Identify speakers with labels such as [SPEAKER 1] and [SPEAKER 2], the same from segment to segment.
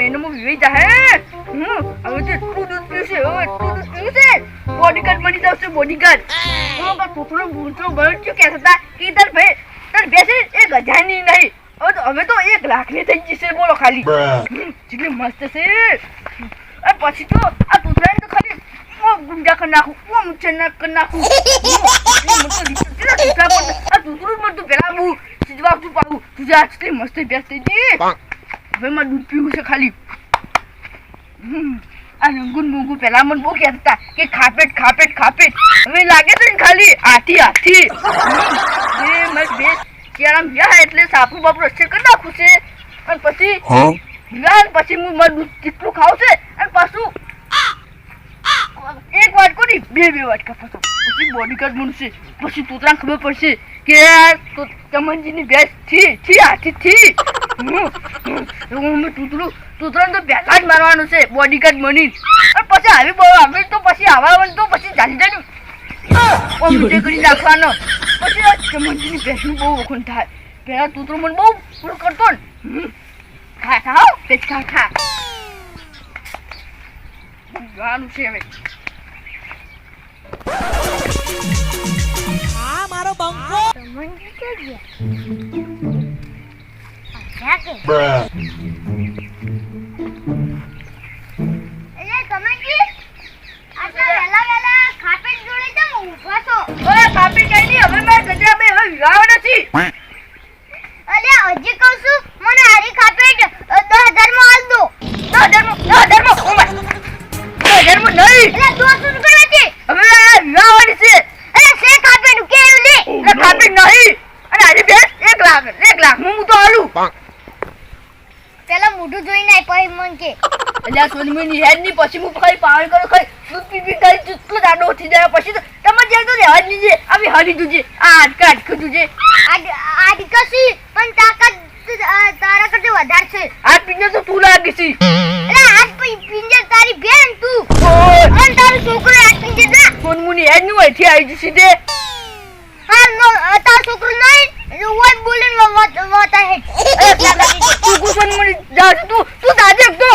[SPEAKER 1] મહિનામાં વિવાહ હે. હું હવે તો એટલું દૂધ પીશે હવે એટલું દૂધ પીશે બોડીગાર્ડ બની જશે બોડીગાર્ડ હું પણ કૂતરો ભૂતરો બન્યો છું કે હતા કે તાર ભાઈ તાર બેસે એક હજારની નહીં. હવે તો હવે તો એક લાખની થઈ જશે બોલો ખાલી. જેટલી મસ્ત છે. પછી તો આ કૂતરાને તો ખાલી ઓ ગુંડા કરી નાખું ઓ મુચના કરી નાખું. મને આ દૂધરું મને પેલા બહુ સિજવા તું પાડું. તું જા કેટલી મસ્ત થઈ ગઈ. હવે મારે દૂધ પીવું છે ખાલી આ રંગુન મુંગુ પેલા મને બહુ કહેતા કે ખાપેટ ખાપેટ ખાપેટ હવે લાગે છે ને ખાલી આથી આથી એ મારી બે કેરામ ગયા એટલે સાપુ બાપુ રસ્તે કરી નાખું છે અને પછી? ગયા ને પછી હું મારું દૂધ કેટલું ખાવ છે અને પાછું એક વાટકો નહીં બે બે વાટકા પાછો પછી બોડીગાર્ડ મળશે પછી તોતરાને ખબર પડશે કે તો ચમનજીની ભેંસથી થી હાથી થી. હું તૂતરું તૂતરાને તો પહેલાં જ મારવાનું છે બોડીગાર્ડ બની અને પછી આવી બહુ આવે તો પછી આવા તો પછી જાણી જાણી ઓ કરી નાખવાનો. પછી ચમનજીની ભેંસનું બહુ વખણ થાય. પહેલાં તૂતરું મને બહુ પૂરું કરતો ને. ખા ખા પેચ ખા ખા. જોવાનું છે હવે.
[SPEAKER 2] આ મારો બંકો
[SPEAKER 3] કે ગયા આય કે
[SPEAKER 1] એટલે આ સોનમીની હેડની પછી હું ખાલી પાવર કરો ખાલી દૂધ પી પી ખાલી ચૂટલો દાડો ઉઠી જાય પછી તો તમે જ્યાં તો રહેવા જ જે આવી હરી દુજે આ હાડકા હાડકું દુજે
[SPEAKER 3] આડ પણ તાકાત તારા કરતા વધારે છે.
[SPEAKER 1] આ પીને તો તું લાગી છી
[SPEAKER 3] અલે આજ પિંજર તારી બેન તું.
[SPEAKER 1] ઓય.
[SPEAKER 3] અને તારો છોકરો આ પિંજર ના
[SPEAKER 1] સોનમુની હેડનું અહીંથી આવી જશે તે.
[SPEAKER 3] હા નો તારો છોકરો નહીં? વોટ બોલીને વાત વાત હે.
[SPEAKER 1] તું કુ સોનમુની જા તું તું દાજે તો.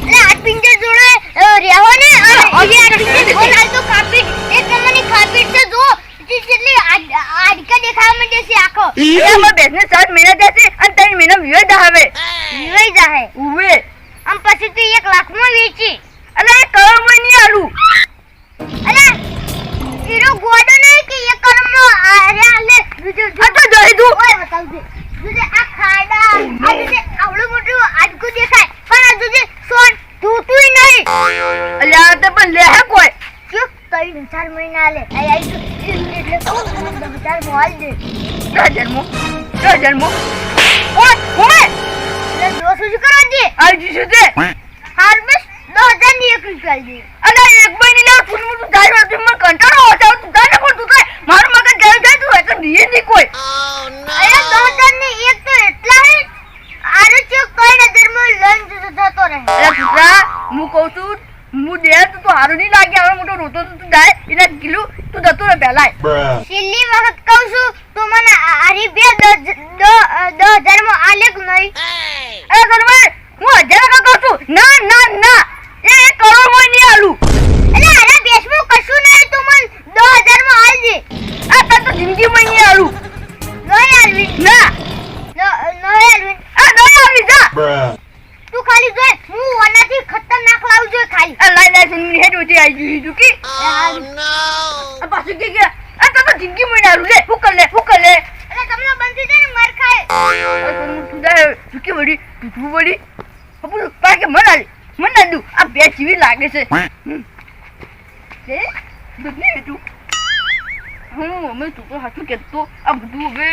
[SPEAKER 3] એટલે આજ પિંજર જોડે રહેવો ને? અને એ આજ પિંજર જોડે હાલ તો કાપી એક નંબરની કાપી છે જો જેટલી આડકા દેખાવા માંડે છે આખો.
[SPEAKER 1] એમાં બેસને સાત મહિના જશે અને ત્રણ મહિના વિવાહ આવે
[SPEAKER 3] વિવાઈ જાહે.
[SPEAKER 1] ઉવે.
[SPEAKER 3] આમ પછી તું એક લાખમાં વેચી.
[SPEAKER 1] અલે એ મને નહીં આલું?
[SPEAKER 3] અલે હીરો ગોડો નહીં કે એક કરમનો અરે આલે બીજું
[SPEAKER 1] આ તો જઈ તું.
[SPEAKER 3] ઓય બતાવજે. જોજે આ ખાડા. આ જોજે આવડું મોટું આડકું દેખાય. પણ આ જોજે સોન તૂટું નહીં.
[SPEAKER 1] અલે આ પણ લે હે કોઈ.
[SPEAKER 3] ચૂપ ત્રણ હજાર મહિના લે આ આઈ એટલે કહું મોલ દે.
[SPEAKER 1] દસ જન્મો દસ જન્મો. ઓય ઓય.
[SPEAKER 3] એટલે દોસ્ત શું કરવા દે?
[SPEAKER 1] આવી જશે તે
[SPEAKER 3] હાલ બસ હજારની એક રૂપિયા દે.
[SPEAKER 1] અલે એક ભાઈ ની લે ફૂલ મોટું જાય તું મને કંટાળો આવતા તું જાય તું મારું મગજ જાય જાય તું એક દીએ નહીં કોઈ.
[SPEAKER 3] અરે દસ હજારની એક તો આરો ચો કઈ નજરમાં લંચ જતો રહે.
[SPEAKER 1] અલે પુત્રા, હું કહું છું, હું દે તો તું હારું નહીં લાગે. આવી ગઈ તું કે? આ પાછું કે કે આ તો જિંદગીમાં નહીં આલું લે હું કર લે હું કર લે
[SPEAKER 3] એટલે તમને બંધ થઈ જાય ને માર ખાય.
[SPEAKER 1] આ તો હું તું જાય ચૂકી વળી? તૂટવું વળી? હપું પાકે મન આલી? મન ના દઉં. આ બે જીવી લાગે છે. હમ. હે? દૂધ નહીં તું? હું અમે તું તો હાથું કહેતો આ બધું હવે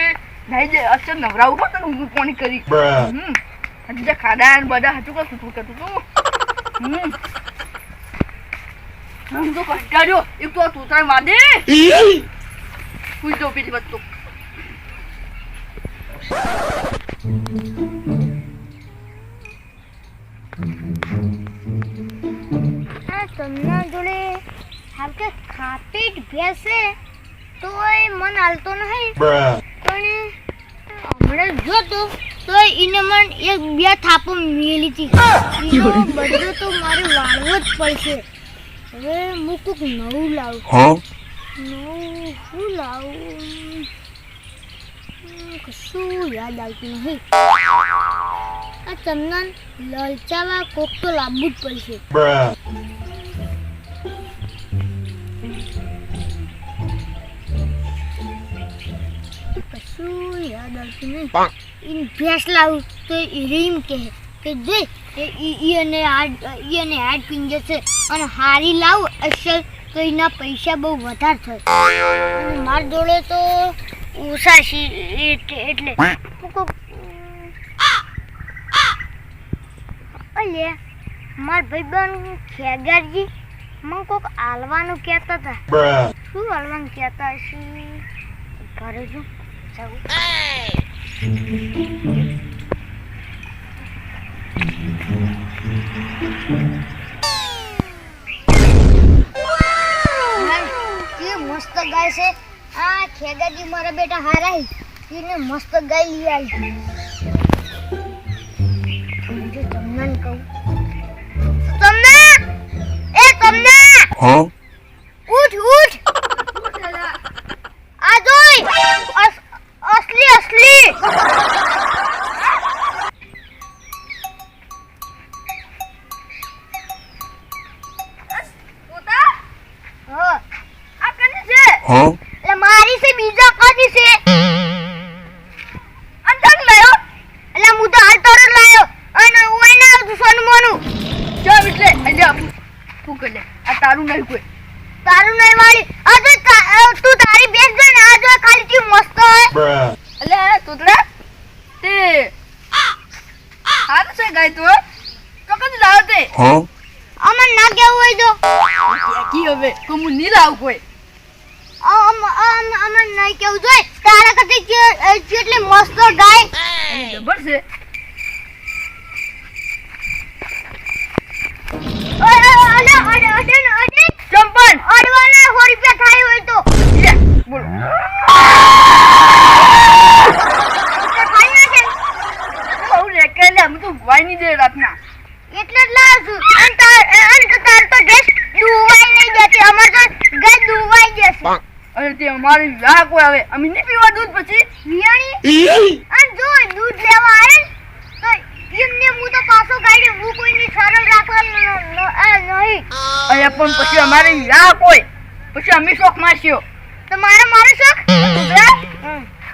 [SPEAKER 1] નાઈ દે. અસર નવરાવું પણ ને હું કોણી કરી. હમ. બીજા ખાડા બધા સાચું કશું તું કહેતું તું. હમ. હું તો કંટાળ્યો. એક તો
[SPEAKER 3] તમને જોડે હાલ કે ભેસે તોય મન હાલતો નહીં. પણ હમણાં જો તો તો એને મન એક બે થાપો મેલી હતી. બધું તો મારે વાળવો જ પડશે. હવે હું કોક નવું લાવું.
[SPEAKER 4] Huh?
[SPEAKER 3] નવું શું લાવું? કશું યાદ આવતું નહીં આ ચંદન લલચાવા કોક તો લાવવું જ પડશે. કશું યાદ આવતું નહીં. ભેંસ લાવું તો રીમ કહે. કે જે ઈ- અને ઈ અને હાડ પીંજે છે અને હારી લાવ, અસલ તો એના પૈસા બહુ વધારે થશે. અને માર જોડે તો ઓછા છે એટલે અલે, માર ભાઈબંધ ખેગારજી, મને કોક આલવાનું કહેતા હતા. શું હાલવાનું કહેતા હશે? ઘરે જો, જાઉં. ખેગાજી મારા બેટા હારાઈ એને મસ્ત ગાય લઈ આવી. જો તમને કહું. તમને? એ તમને?
[SPEAKER 4] Huh?
[SPEAKER 3] ઉઠ ઉઠ. આ જોઈ. અસલી અસલી. તું
[SPEAKER 1] કરે આ તારું નહીં કોઈ.
[SPEAKER 3] તારું નહીં વાળી. આ જો તું તારી બેસ જો ને આ જો ખાલી તું મસ્ત હોય
[SPEAKER 4] એટલે
[SPEAKER 1] અલ્યા તે હારું છે ગાય તો ચોક્કસ લાવ તે?
[SPEAKER 3] અમન ના કેવું હોય તો?
[SPEAKER 1] કી હવે? તો હું નહીં લાવું કોઈ.
[SPEAKER 3] અમ અમ અમન નહીં કેવું જોઈએ. તારા કરતી કેટલી જેટલી મસ્ત ગાય
[SPEAKER 1] જબર છે
[SPEAKER 3] ઓય, ઓય, અડે અડે અડે ને અડે
[SPEAKER 1] ચંપન
[SPEAKER 3] અડવાના સો રૂપિયા થાય હોય તો
[SPEAKER 1] લે બોલો
[SPEAKER 3] તો ખાઈ નાખે
[SPEAKER 1] બહુ લે કે લે હું તો વાઈ નહીં દે રાતના
[SPEAKER 3] એટલે જ લાવું છું અને તાર અને તો તાર તો ગેસ ડૂવાઈ નહીં જતી અમાર તો ગેસ ડૂવાઈ જશે
[SPEAKER 1] અરે તે અમારી વાહ હોય હવે અમે નહીં પીવા દૂધ પછી?
[SPEAKER 3] વિયાણી અને જો દૂધ લેવા આવે તો એમને હું તો પાછો કાઢી હું કોઈની સરળ રાખવા ન- ન- આ નહીં.
[SPEAKER 1] અરે પણ પછી અમારી વાહ હોય પછી અમે શોખ માસ્યો.
[SPEAKER 3] તો મારે મારો શોખ?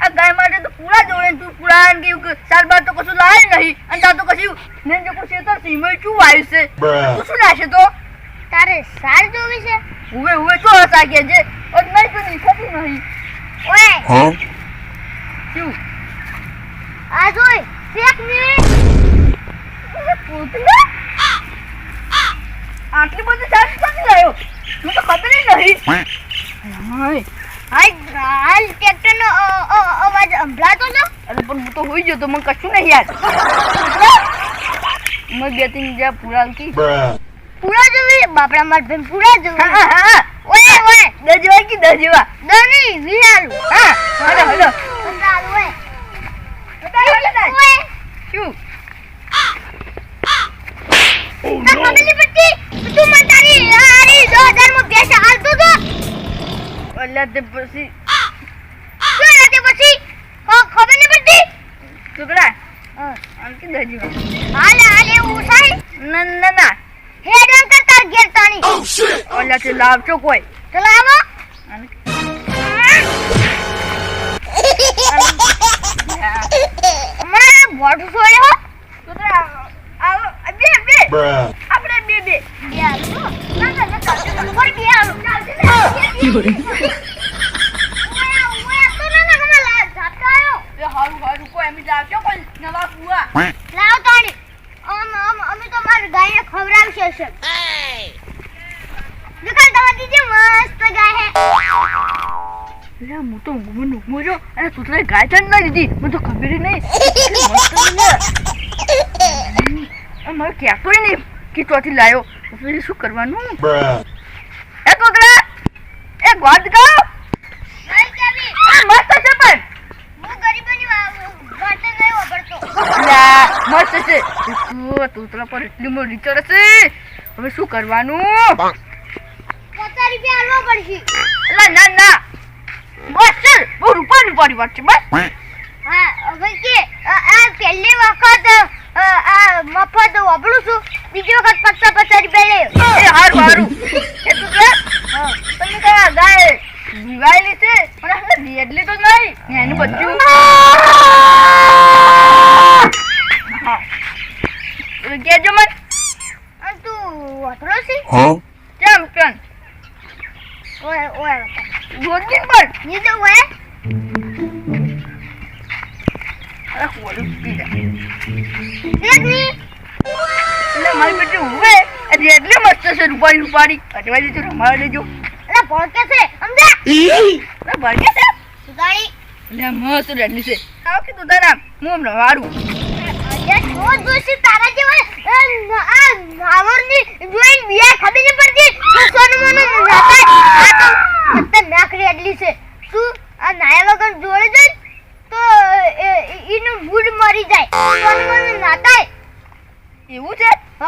[SPEAKER 1] આ ગાય માટે તો પૂરા જોડે તું પૂરા એમ કેવું કે સાલ બાર તો કશું લાવે નહીં. અને તાર તો કશું ને જો કશું તો સીમય શું આવ્યું છે? તું શું નાશે તો?
[SPEAKER 3] તારે સાર જોવી છે?
[SPEAKER 1] હુવે હુવે તો હસા કે જે નહીં તો નહીં.
[SPEAKER 3] ઓય
[SPEAKER 4] Huh?
[SPEAKER 1] શું?
[SPEAKER 3] આ જોઈ શેક મિનિટ.
[SPEAKER 1] પૂતળા આટલી બધી ચાર્જ ક્યાંથી લાવ્યો મને તો ખબર નહીં. હાય
[SPEAKER 3] હાલ અ- અ- અવાજ સંભળાતો હતો
[SPEAKER 1] અરે પણ હું તો હોઈ ગયો તો મને કશું નહીં યાદ. મેં બે ત્રણ જ્યાં પૂરા કી.
[SPEAKER 3] પૂરા જોવી? બાપડા માર ભાઈ પૂરા
[SPEAKER 1] હા
[SPEAKER 3] જોવી
[SPEAKER 1] હા હા.
[SPEAKER 3] કે
[SPEAKER 1] દજવા જેવા કી દસ જેવા
[SPEAKER 3] દોની વિયાલું
[SPEAKER 1] હા હલો હલો શું?
[SPEAKER 3] તને ખબર તું મને તારી હારી 2000 માં પૈસા હાલતો તો.
[SPEAKER 1] અલ્યા તે પછી
[SPEAKER 3] શું પછી? ખ- ખબર નહીં પડતી?
[SPEAKER 1] છોકરા
[SPEAKER 3] હાલ હાલ એવું સાહેબ
[SPEAKER 1] ના ના.
[SPEAKER 3] તાર ઘેર તાણી
[SPEAKER 1] અલ્યા તે લાવજો કોઈ.
[SPEAKER 3] ચલો આવો હમણાં ભોટ છોડ્યો
[SPEAKER 1] છોકરા આવો. બે બે. આપણે બે બે.
[SPEAKER 3] બે હાલો. ના ના ના ચાલશે ચાલશે. કોઈ બે હાલો. ચાલશે ને. ઓય, ઓય, આ તો ના ના હમણાં લા- ઝાટકા આયો.
[SPEAKER 1] એ હારું હારું કોઈ એમ લાવજો કોઈ નવા કુવા
[SPEAKER 3] લાવો તાણી. અમ- અમ- અમે તો મારી ગાયને ખવડાવશે છે. દુકાન દવા દીધી મસ્ત ગાય હે
[SPEAKER 1] અરે, હું તો ઊંઘમાં ઊંઘમાં જો અને તૂતરાએ ગાય ચાંદ ના દીધી મને તો ખબર નહીં. કેટલી ક્યાં મારે કહેતોય નહીં. કે ચોથી લાયો. પછી શું કરવાનું. એ તૂતરા
[SPEAKER 3] નહીં કેવી.
[SPEAKER 1] આ મસ્ત છે પણ. મસ્ત છે. તો તોતલા પર એટલી મોટી ચડે હવે શું કરવાનું?
[SPEAKER 3] રૂપિયા આલવા પડશે.
[SPEAKER 1] ના ના. બસ ચાલ. બહુ રૂપાની પડી વાત બસ.
[SPEAKER 3] હા ભાઈ કે આ પહેલી વખત આ મફત વાપરું છું. બીજી વખત પચાસ પચાસ રૂપિયા લે.
[SPEAKER 1] એ હારું હારું. એ તું કે તમે કયા ગાય દિવાળી છે પણ આપણે એટલી તો નહીં. એનું હવે કહેજો મન.
[SPEAKER 3] તું વાપરો છે?
[SPEAKER 4] ચમ
[SPEAKER 1] કેમ? અરે ખોલું પી જા એટલે મારી બેટી ઉવે એટલે મસ્ત છે રૂપાળી રૂપાળી. અટવાઈ દેજો રમાડ દેજો
[SPEAKER 3] એટલે ભડકે છે સુધારી.
[SPEAKER 1] એટલે મસ્ત રેડલી છે. આવ કે તું તારા હું
[SPEAKER 3] અલ્યા શું જોઈશે તારા જેવા આ નાવરની જોઈને બિયા ખબર નહીં પડતી. તો સોનું મોનું આ તો ખતરનાક રેડલી છે. શું? આ નાયા વગર જોડે જાય તો એ- એ- એનું મૂડ મરી જાય. સોનું મોનું નાતાય
[SPEAKER 1] એવું છે?
[SPEAKER 3] હઅ.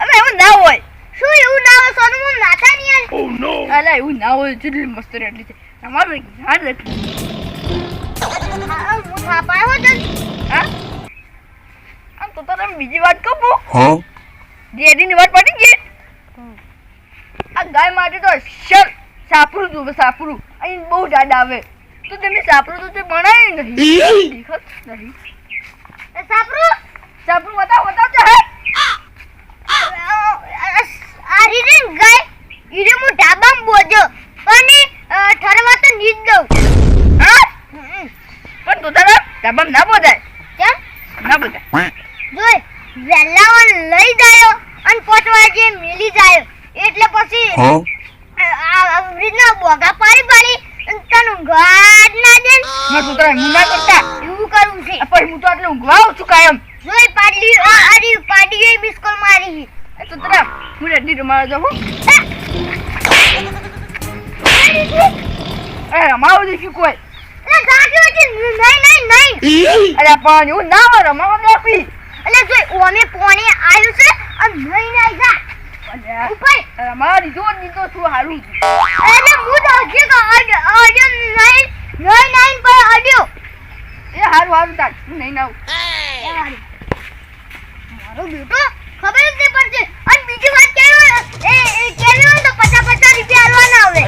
[SPEAKER 1] અરે એવું ના હોય.
[SPEAKER 3] શું એવું ના હોય? સોનું મોનું નાતા નહીં યાર.
[SPEAKER 4] Oh!
[SPEAKER 1] અલા એવું ના હોય. જેટલી મસ્ત રેડલી છે. તમારું ધ્યાન રાખી
[SPEAKER 3] આ- આ હું થાપાયો હો તને
[SPEAKER 1] હા? આમ તો તમે બીજી વાત કહું હું? ડેડીની વાત પડી ગઈ આ ગાય માટે તો શર સાપરું જોવે સાપરું. અહીં બહુ જાડ આવે. તો તમે સાપરું તો તે ભણાય નહીં દેખત નહીં
[SPEAKER 3] સાપરું?
[SPEAKER 1] સાપરું બતાવ બતાવ છે
[SPEAKER 3] આ ગાય. ઈરે હું ઢાબામાં બોજો. પણ અ, ઠરવા તો નીચ દઉં.
[SPEAKER 1] હા? પણ તું તારા ડાબામાં ના બોધાય
[SPEAKER 3] કેમ
[SPEAKER 1] ના બોધાય
[SPEAKER 3] જોઈ વેલાવન લઈ જાયો અને પાંચ વાગે મેલી જાયો એટલે પછી
[SPEAKER 4] Huh?
[SPEAKER 3] આ- આ આ રીતના બોગા પાડી પાડી અને તને ઊંઘવા જ ના દે
[SPEAKER 1] તું તારા હિંમત ના કરતા.
[SPEAKER 3] એવું કરવું છે.
[SPEAKER 1] આ હું તો આટલે ઊંઘવા આવું છું કાયમ.
[SPEAKER 3] જોઈ પાડલી આરી પાડી મિસ કોલ મારી
[SPEAKER 1] એ તો તારા હું રેડી રમાડો જાઉં અરે રમાડો દઈશું કોઈ?
[SPEAKER 3] એટલે ગાંઠી વચ્ચે નહીં નહીં નહીં
[SPEAKER 1] અરે પણ એવું ના હોય રમાડવા આપી.
[SPEAKER 3] એટલે જોઈ ઓમે પોણી આવ્યું છે અને નહીં નહીં જા.
[SPEAKER 1] અલ્યા,
[SPEAKER 3] ઉપર
[SPEAKER 1] રમાડી દીધો જ દીધો છું હારું.
[SPEAKER 3] એટલે હું તો હજી કે અડ- અડ્યો નહીં. નહીં નહીં પર અડ્યો
[SPEAKER 1] એ હારું હારું તાર. નહીં નાવું. એ હારું.
[SPEAKER 3] મારો બેટો ખબર જ નહીં પડશે અને બીજી વાત કેવી એ કેવી હોય તો પચાસ પચાસ રૂપિયા હાલવાના આવે.